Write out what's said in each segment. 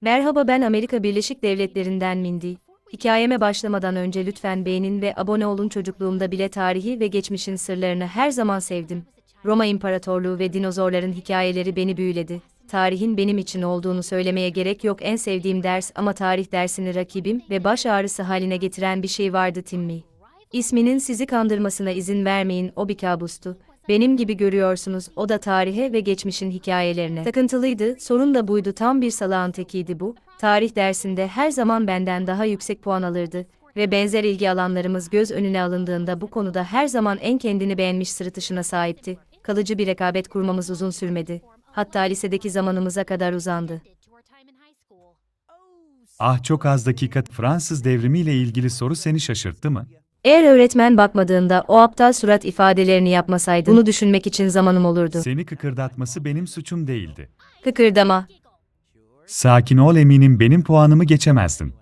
Merhaba ben Amerika Birleşik Devletleri'nden Mindy. Hikayeme başlamadan önce lütfen beğenin ve abone olun çocukluğumda bile tarihi ve geçmişin sırlarını her zaman sevdim. Roma İmparatorluğu ve dinozorların hikayeleri beni büyüledi. Tarihin benim için olduğunu söylemeye gerek yok en sevdiğim ders ama tarih dersini rakibim ve baş ağrısı haline getiren bir şey vardı Timmy. İsminin sizi kandırmasına izin vermeyin o bir kabustu. Benim gibi görüyorsunuz o da tarihe ve geçmişin hikayelerine. Takıntılıydı, sorun da buydu tam bir salağın tekiydi bu. Tarih dersinde her zaman benden daha yüksek puan alırdı ve benzer ilgi alanlarımız göz önüne alındığında bu konuda her zaman en kendini beğenmiş sırıtışına sahipti. Kalıcı bir rekabet kurmamız uzun sürmedi. Hatta lisedeki zamanımıza kadar uzandı. Ah çok az dakika. Fransız devrimiyle ilgili soru seni şaşırttı mı? Eğer öğretmen bakmadığında o aptal surat ifadelerini yapmasaydı bunu düşünmek için zamanım olurdu. Seni kıkırdatması benim suçum değildi. Kıkırdama. Sakin ol eminim benim puanımı geçemezdin.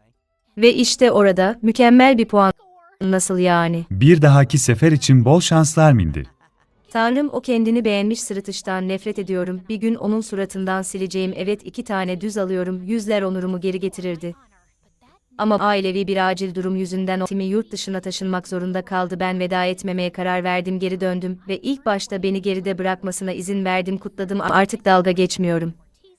Ve işte orada mükemmel bir puan. Nasıl yani? Bir dahaki sefer için bol şanslar Mindi. Tanrım o kendini beğenmiş sırıtıştan nefret ediyorum. Bir gün onun suratından sileceğim evet iki tane düz alıyorum yüzler onurumu geri getirirdi. Ama ailevi bir acil durum yüzünden o timi yurt dışına taşınmak zorunda kaldı. Ben veda etmemeye karar verdim geri döndüm ve ilk başta beni geride bırakmasına izin verdim kutladım artık dalga geçmiyorum.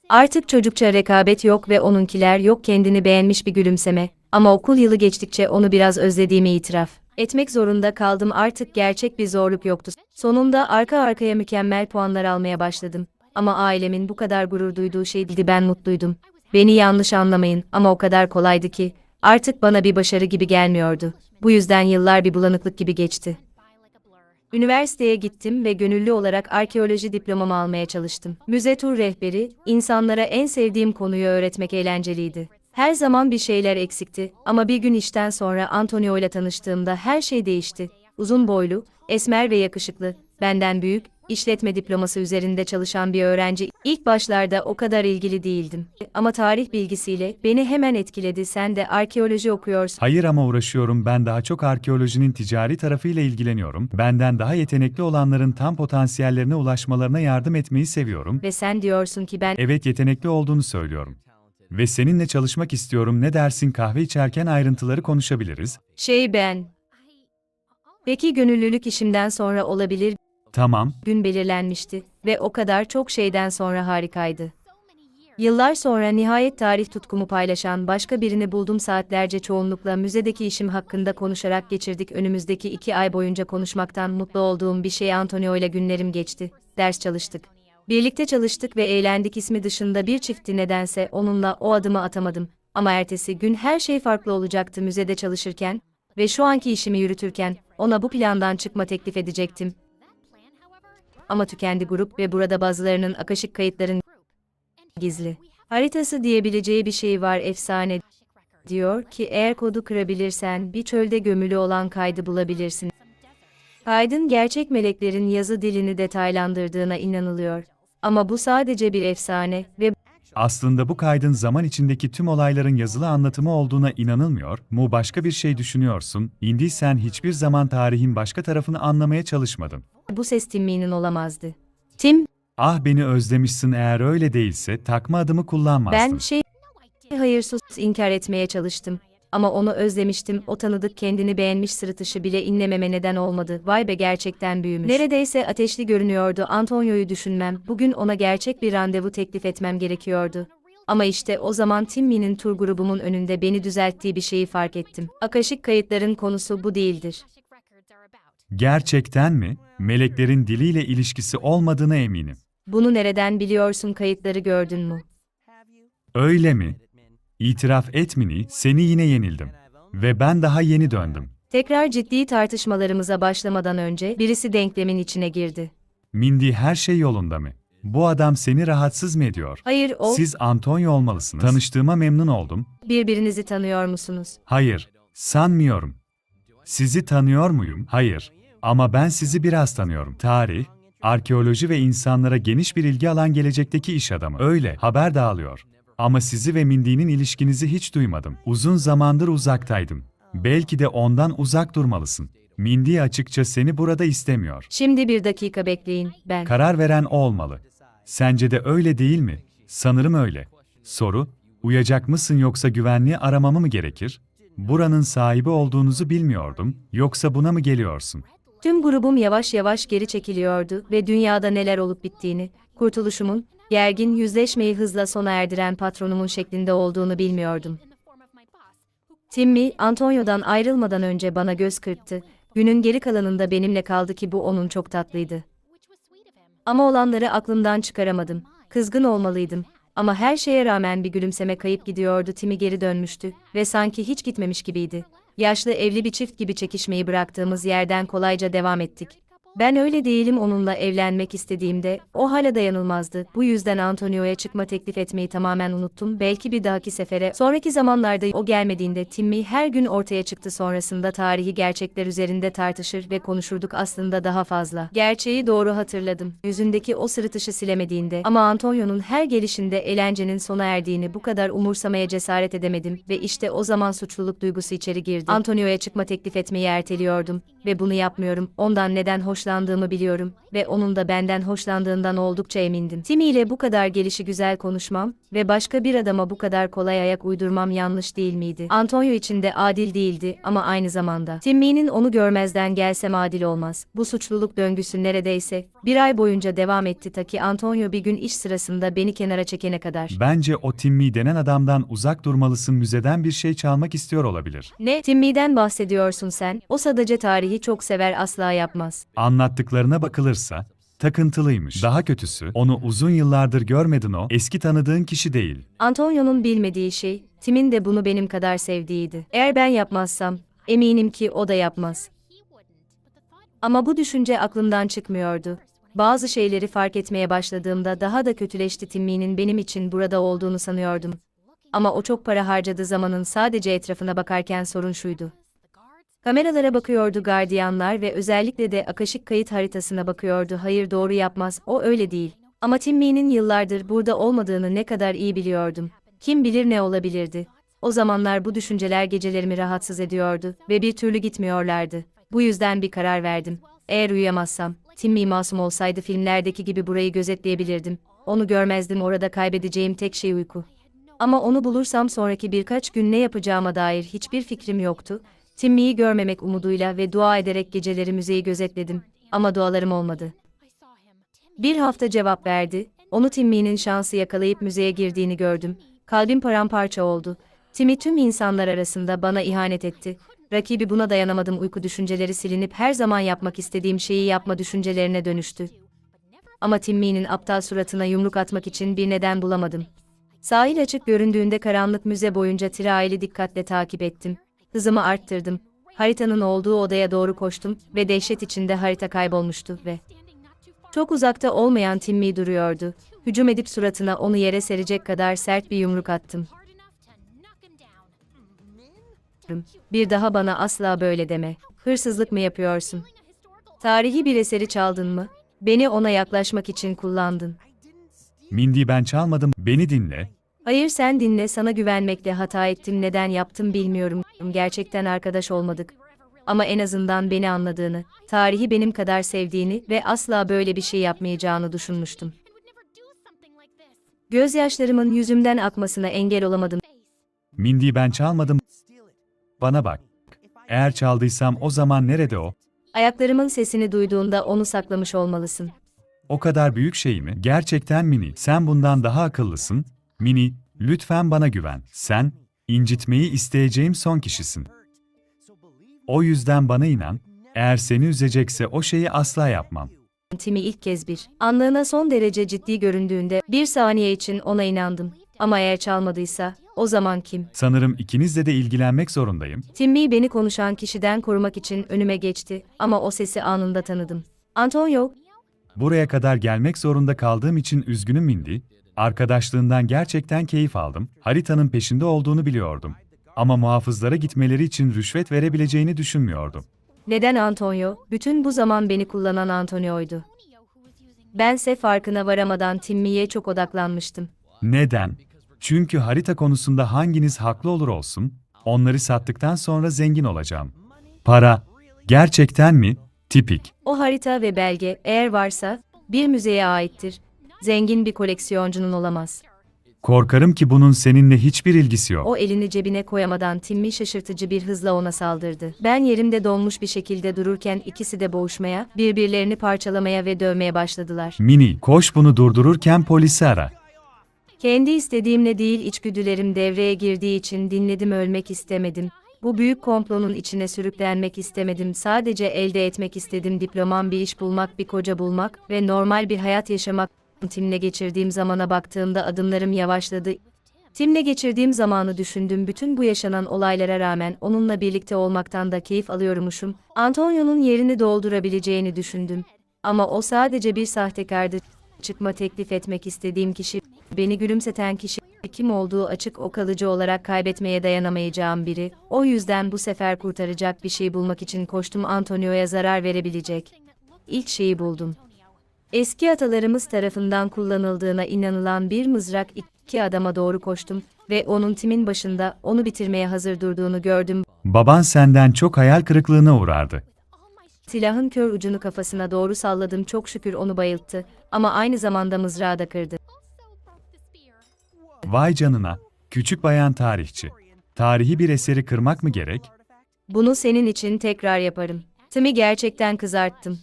Artık çocukça rekabet yok ve onunkiler yok kendini beğenmiş bir gülümseme. Ama okul yılı geçtikçe onu biraz özlediğimi itiraf etmek zorunda kaldım artık gerçek bir zorluk yoktu. Sonunda arka arkaya mükemmel puanlar almaya başladım. Ama ailemin bu kadar gurur duyduğu şey değildi ben mutluydum. Beni yanlış anlamayın ama o kadar kolaydı ki artık bana bir başarı gibi gelmiyordu. Bu yüzden yıllar bir bulanıklık gibi geçti. Üniversiteye gittim ve gönüllü olarak arkeoloji diplomamı almaya çalıştım. Müze tur rehberi, insanlara en sevdiğim konuyu öğretmek eğlenceliydi. Her zaman bir şeyler eksikti ama bir gün işten sonra Antonio ile tanıştığımda her şey değişti. Uzun boylu, esmer ve yakışıklı, benden büyük, işletme diploması üzerinde çalışan bir öğrenci. İlk başlarda o kadar ilgili değildim. Ama tarih bilgisiyle beni hemen etkiledi. Sen de arkeoloji okuyorsun. Hayır ama uğraşıyorum ben daha çok arkeolojinin ticari tarafıyla ilgileniyorum. Benden daha yetenekli olanların tam potansiyellerine ulaşmalarına yardım etmeyi seviyorum. Ve sen diyorsun ki ben Evet yetenekli olduğunu söylüyorum. Ve seninle çalışmak istiyorum ne dersin kahve içerken ayrıntıları konuşabiliriz. şey ben. Peki gönüllülük işimden sonra olabilir Tamam, gün belirlenmişti ve o kadar çok şeyden sonra harikaydı. Yıllar sonra nihayet tarih tutkumu paylaşan başka birini buldum. Saatlerce çoğunlukla müzedeki işim hakkında konuşarak geçirdik. Önümüzdeki iki ay boyunca konuşmaktan mutlu olduğum bir şey Antonio ile günlerim geçti, ders çalıştık. Birlikte çalıştık ve eğlendik. İsmi dışında bir çiftti nedense onunla o adımı atamadım. Ama ertesi gün her şey farklı olacaktı. Müzede çalışırken ve şu anki işimi yürütürken ona bu plandan çıkma teklif edecektim ama tükendi grup ve burada bazılarının akaşık kayıtların gizli. Haritası diyebileceği bir şey var efsane. Diyor ki eğer kodu kırabilirsen bir çölde gömülü olan kaydı bulabilirsin. Kaydın gerçek meleklerin yazı dilini detaylandırdığına inanılıyor. Ama bu sadece bir efsane ve aslında bu kaydın zaman içindeki tüm olayların yazılı anlatımı olduğuna inanılmıyor mu başka bir şey düşünüyorsun, indi sen hiçbir zaman tarihin başka tarafını anlamaya çalışmadın. bu ses Timmy'nin olamazdı. Tim, Ah beni özlemişsin eğer öyle değilse takma adımı kullanmazdın. ben şey hayırsız inkar etmeye çalıştım. Ama onu özlemiştim, o tanıdık kendini beğenmiş sırıtışı bile inlememe neden olmadı. Vay be gerçekten büyümüş. Neredeyse ateşli görünüyordu Antonio'yu düşünmem. Bugün ona gerçek bir randevu teklif etmem gerekiyordu. Ama işte o zaman Timmy'nin tur grubumun önünde beni düzelttiği bir şeyi fark ettim. Akaşık kayıtların konusu bu değildir. Gerçekten mi? Meleklerin diliyle ilişkisi olmadığına eminim. Bunu nereden biliyorsun kayıtları gördün mü? Öyle mi? İtiraf et Mini, seni yine yenildim. Ve ben daha yeni döndüm. Tekrar ciddi tartışmalarımıza başlamadan önce birisi denklemin içine girdi. Mindy her şey yolunda mı? Bu adam seni rahatsız mı ediyor? Hayır o, Siz Antonio olmalısınız. Tanıştığıma memnun oldum. birbirinizi tanıyor musunuz? Hayır, sanmıyorum. Sizi tanıyor muyum? Hayır. Ama ben sizi biraz tanıyorum. Tarih, arkeoloji ve insanlara geniş bir ilgi alan gelecekteki iş adamı. Öyle, haber dağılıyor. Ama sizi ve Mindy'nin ilişkinizi hiç duymadım. Uzun zamandır uzaktaydım. Belki de ondan uzak durmalısın. Mindy açıkça seni burada istemiyor. Şimdi bir dakika bekleyin, ben. Karar veren o olmalı. Sence de öyle değil mi? Sanırım öyle. Soru, Uyacak mısın yoksa güvenliği aramamı mı gerekir? Buranın sahibi olduğunuzu bilmiyordum, yoksa buna mı geliyorsun? Tüm grubum yavaş yavaş geri çekiliyordu ve dünyada neler olup bittiğini, kurtuluşumun, gergin yüzleşmeyi hızla sona erdiren patronumun şeklinde olduğunu bilmiyordum. Timmy, Antonio'dan ayrılmadan önce bana göz kırptı. Günün geri kalanında benimle kaldı ki bu onun çok tatlıydı. Ama olanları aklımdan çıkaramadım. Kızgın olmalıydım. Ama her şeye rağmen bir gülümseme kayıp gidiyordu. Timmy geri dönmüştü ve sanki hiç gitmemiş gibiydi. Yaşlı evli bir çift gibi çekişmeyi bıraktığımız yerden kolayca devam ettik. Ben öyle değilim onunla evlenmek istediğimde, o hala dayanılmazdı. Bu yüzden Antonio'ya çıkma teklif etmeyi tamamen unuttum. Belki bir dahaki sefere, sonraki zamanlarda o gelmediğinde Timmy her gün ortaya çıktı sonrasında tarihi gerçekler üzerinde tartışır ve konuşurduk aslında daha fazla. Gerçeği doğru hatırladım. Yüzündeki o sırıtışı silemediğinde ama Antonio'nun her gelişinde eğlencenin sona erdiğini bu kadar umursamaya cesaret edemedim ve işte o zaman suçluluk duygusu içeri girdi. Antonio'ya çıkma teklif etmeyi erteliyordum ve bunu yapmıyorum. Ondan neden hoşlandığımı biliyorum ve onun da benden hoşlandığından oldukça emindim. Timmy ile bu kadar gelişi güzel konuşmam ve başka bir adama bu kadar kolay ayak uydurmam yanlış değil miydi? Antonio için de adil değildi ama aynı zamanda. Timmy'nin onu görmezden gelsem adil olmaz. Bu suçluluk döngüsü neredeyse bir ay boyunca devam etti ta ki Antonio bir gün iş sırasında beni kenara çekene kadar. Bence o Timmy denen adamdan uzak durmalısın müzeden bir şey çalmak istiyor olabilir. Ne? Timmy'den bahsediyorsun sen. O sadece tarihi çok sever asla yapmaz. Anlattıklarına bakılırsa, takıntılıymış. Daha kötüsü, onu uzun yıllardır görmedin o, eski tanıdığın kişi değil. Antonio'nun bilmediği şey, Tim'in de bunu benim kadar sevdiğiydi. Eğer ben yapmazsam, eminim ki o da yapmaz. Ama bu düşünce aklımdan çıkmıyordu. Bazı şeyleri fark etmeye başladığımda daha da kötüleşti Timmy'nin benim için burada olduğunu sanıyordum. Ama o çok para harcadığı zamanın sadece etrafına bakarken sorun şuydu. Kameralara bakıyordu gardiyanlar ve özellikle de akaşik kayıt haritasına bakıyordu. Hayır doğru yapmaz, o öyle değil. Ama Timmy'nin yıllardır burada olmadığını ne kadar iyi biliyordum. Kim bilir ne olabilirdi. O zamanlar bu düşünceler gecelerimi rahatsız ediyordu ve bir türlü gitmiyorlardı. Bu yüzden bir karar verdim. Eğer uyuyamazsam, Timmy masum olsaydı filmlerdeki gibi burayı gözetleyebilirdim. Onu görmezdim orada kaybedeceğim tek şey uyku. Ama onu bulursam sonraki birkaç gün ne yapacağıma dair hiçbir fikrim yoktu. Timmy'yi görmemek umuduyla ve dua ederek geceleri müzeyi gözetledim. Ama dualarım olmadı. Bir hafta cevap verdi. Onu Timmy'nin şansı yakalayıp müzeye girdiğini gördüm. Kalbim paramparça oldu. Timmy tüm insanlar arasında bana ihanet etti. Rakibi buna dayanamadım uyku düşünceleri silinip her zaman yapmak istediğim şeyi yapma düşüncelerine dönüştü. Ama Timmy'nin aptal suratına yumruk atmak için bir neden bulamadım. Sahil açık göründüğünde karanlık müze boyunca Tirail'i dikkatle takip ettim. Hızımı arttırdım. Haritanın olduğu odaya doğru koştum ve dehşet içinde harita kaybolmuştu ve çok uzakta olmayan Timmy duruyordu. Hücum edip suratına onu yere serecek kadar sert bir yumruk attım. Bir daha bana asla böyle deme. Hırsızlık mı yapıyorsun? Tarihi bir eseri çaldın mı? Beni ona yaklaşmak için kullandın. Mindy ben çalmadım, beni dinle. Hayır sen dinle sana güvenmekle hata ettim neden yaptım bilmiyorum. Gerçekten arkadaş olmadık. Ama en azından beni anladığını, tarihi benim kadar sevdiğini ve asla böyle bir şey yapmayacağını düşünmüştüm. Gözyaşlarımın yüzümden akmasına engel olamadım. Mindy ben çalmadım. Bana bak. Eğer çaldıysam o zaman nerede o? Ayaklarımın sesini duyduğunda onu saklamış olmalısın. O kadar büyük şey mi? Gerçekten Mini, sen bundan daha akıllısın. Mini, lütfen bana güven. Sen, incitmeyi isteyeceğim son kişisin. O yüzden bana inan, eğer seni üzecekse o şeyi asla yapmam. Timmy ilk kez bir anlığına son derece ciddi göründüğünde bir saniye için ona inandım. Ama eğer çalmadıysa o zaman kim? Sanırım ikinizle de ilgilenmek zorundayım. Timmy beni konuşan kişiden korumak için önüme geçti ama o sesi anında tanıdım. Antonio, Buraya kadar gelmek zorunda kaldığım için üzgünüm Mindy. Arkadaşlığından gerçekten keyif aldım. Haritanın peşinde olduğunu biliyordum. Ama muhafızlara gitmeleri için rüşvet verebileceğini düşünmüyordum. neden Antonio? Bütün bu zaman beni kullanan Antonio'ydu. Bense farkına varamadan Timmy'ye çok odaklanmıştım. Neden? Çünkü harita konusunda hanginiz haklı olur olsun, onları sattıktan sonra zengin olacağım. Para. Gerçekten mi? Tipik. O harita ve belge eğer varsa bir müzeye aittir. Zengin bir koleksiyoncunun olamaz. Korkarım ki bunun seninle hiçbir ilgisi yok. O elini cebine koyamadan Timmy şaşırtıcı bir hızla ona saldırdı. Ben yerimde donmuş bir şekilde dururken ikisi de boğuşmaya, birbirlerini parçalamaya ve dövmeye başladılar. Mini, koş bunu durdururken polisi ara. Kendi istediğimle değil içgüdülerim devreye girdiği için dinledim ölmek istemedim. Bu büyük komplonun içine sürüklenmek istemedim. Sadece elde etmek istedim diplomam bir iş bulmak, bir koca bulmak ve normal bir hayat yaşamak. Tim'le geçirdiğim zamana baktığımda adımlarım yavaşladı. Tim'le geçirdiğim zamanı düşündüm. Bütün bu yaşanan olaylara rağmen onunla birlikte olmaktan da keyif alıyormuşum. Antonio'nun yerini doldurabileceğini düşündüm. Ama o sadece bir sahtekardı. Çıkma teklif etmek istediğim kişi, beni gülümseten kişi, kim olduğu açık o kalıcı olarak kaybetmeye dayanamayacağım biri. O yüzden bu sefer kurtaracak bir şey bulmak için koştum Antonio'ya zarar verebilecek. İlk şeyi buldum. Eski atalarımız tarafından kullanıldığına inanılan bir mızrak iki adama doğru koştum ve onun timin başında onu bitirmeye hazır durduğunu gördüm. Baban senden çok hayal kırıklığına uğrardı. Silahın kör ucunu kafasına doğru salladım çok şükür onu bayılttı ama aynı zamanda mızrağı da kırdı. Vay canına, küçük bayan tarihçi. Tarihi bir eseri kırmak mı gerek? Bunu senin için tekrar yaparım. Tim'i gerçekten kızarttım.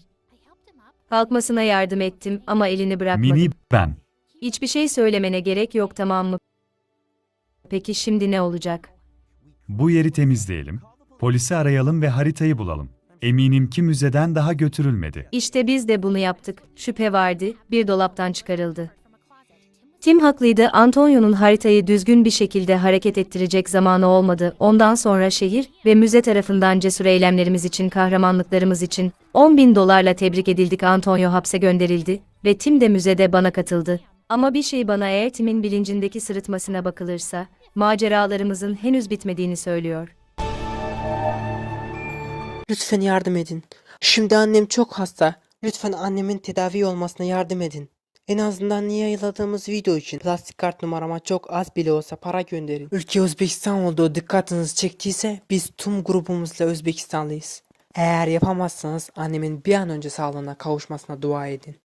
Kalkmasına yardım ettim ama elini bırakmadım. Mini, ben. Hiçbir şey söylemene gerek yok tamam mı? Peki şimdi ne olacak? Bu yeri temizleyelim, polisi arayalım ve haritayı bulalım. Eminim ki müzeden daha götürülmedi. İşte biz de bunu yaptık. Şüphe vardı, bir dolaptan çıkarıldı. Tim haklıydı. Antonio'nun haritayı düzgün bir şekilde hareket ettirecek zamanı olmadı. Ondan sonra şehir ve müze tarafından cesur eylemlerimiz için, kahramanlıklarımız için 10 bin dolarla tebrik edildik. Antonio hapse gönderildi ve Tim de müzede bana katıldı. Ama bir şey bana eğer Tim'in bilincindeki sırıtmasına bakılırsa, maceralarımızın henüz bitmediğini söylüyor. Lütfen yardım edin. Şimdi annem çok hasta. Lütfen annemin tedavi olmasına yardım edin. En azından yayınladığımız video için plastik kart numarama çok az bile olsa para gönderin. Ülke Özbekistan olduğu dikkatinizi çektiyse biz tüm grubumuzla Özbekistanlıyız. Eğer yapamazsanız annemin bir an önce sağlığına kavuşmasına dua edin.